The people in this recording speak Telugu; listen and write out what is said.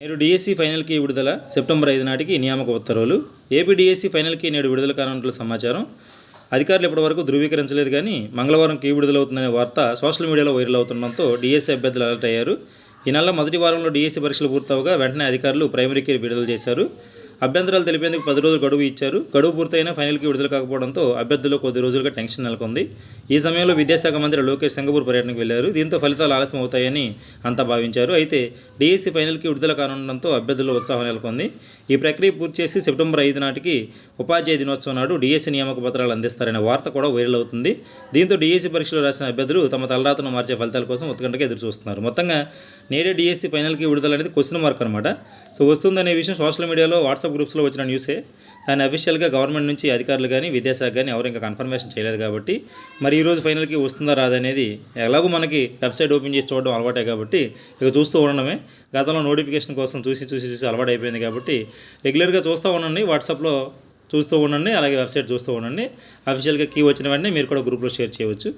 నేడు డిఎస్సి ఫైనల్కి విడుదల సెప్టెంబర్ ఐదు నాటికి నియామక ఉత్తర్వులు ఏపీ డిఎస్సి ఫైనల్కి నేడు విడుదల కానున్నట్లు సమాచారం. అధికారులు ఇప్పటివరకు ధృవీకరించలేదు కానీ మంగళవారం కీ విడుదలవుతుందనే వార్త సోషల్ మీడియాలో వైరల్ అవుతుండడంతో డిఎస్సి అభ్యర్థులు అలర్ట్ అయ్యారు. ఈ నెల మొదటి వారంలో డిఎస్సి పరీక్షలు పూర్తవగా వెంటనే అధికారులు ప్రైమరీ కీ విడుదల చేశారు. అభ్యంతరాలు తెలిపేందుకు పది రోజులు గడువు ఇచ్చారు. గడువు పూర్తయినా ఫైనల్కి విడుదల కాకపోవడంతో అభ్యర్థులు కొద్ది రోజులుగా టెన్షన్ నెలకొంది. ఈ సమయంలో విద్యాశాఖ మంత్రి లోకేష్ సింగపూర్ పర్యటనకు వెళ్ళారు దీంతో ఫలితాలు ఆలస్యం అవుతాయని అంతా భావించారు. అయితే డిఎస్సి ఫైనల్కి విడుదల కానుండడంతో అభ్యర్థుల్లో ఉత్సాహం నెలకొంది. ఈ ప్రక్రియ పూర్తి చేసి సెప్టెంబర్ ఐదు నాటికి ఉపాధ్యాయ దినోత్సవం నాడు డిఎస్సి నియామక పత్రాలు అందిస్తారనే వార్త కూడా వైరల్ అవుతుంది. దీంతో డిఎస్సి పరీక్షలు రాసిన అభ్యర్థులు తమ తలరాతను మార్చే ఫలితాల కోసం ఉత్కంఠగా ఎదురు చూస్తున్నారు మొత్తంగా నేడే డిఎస్సి ఫైనల్కి విడుదల అనేది క్వశ్చన్ మార్క్ అనమాట సో వస్తుందనే విషయం సోషల్ మీడియాలో వాట్సాప్ గ్రూప్స్లో వచ్చిన న్యూసే. దాన్ని అఫీషియల్గా గవర్నమెంట్ నుంచి అధికారులు కానీ విదేశాలు కానీ ఎవరు ఇంకా కన్ఫర్మేషన్ చేయలేదు కాబట్టి మరి ఈరోజు ఫైనల్కి వస్తుందా రాదనేది ఎలాగో మనకి వెబ్సైట్ ఓపెన్ చేసి చూడడం అలవాటే కాబట్టి ఇక చూస్తూ ఉండడమే. గతంలో నోటిఫికేషన్ కోసం చూసి చూసి చూసి అలవాటు అయిపోయింది కాబట్టి రెగ్యులర్గా చూస్తూ ఉండండి వాట్సాప్లో చూస్తూ ఉండండి అలాగే వెబ్సైట్ చూస్తూ ఉండండి. అఫీషియల్గా కీ వచ్చిన వెంటనే మీరు కూడా గ్రూప్లో షేర్ చేయవచ్చు.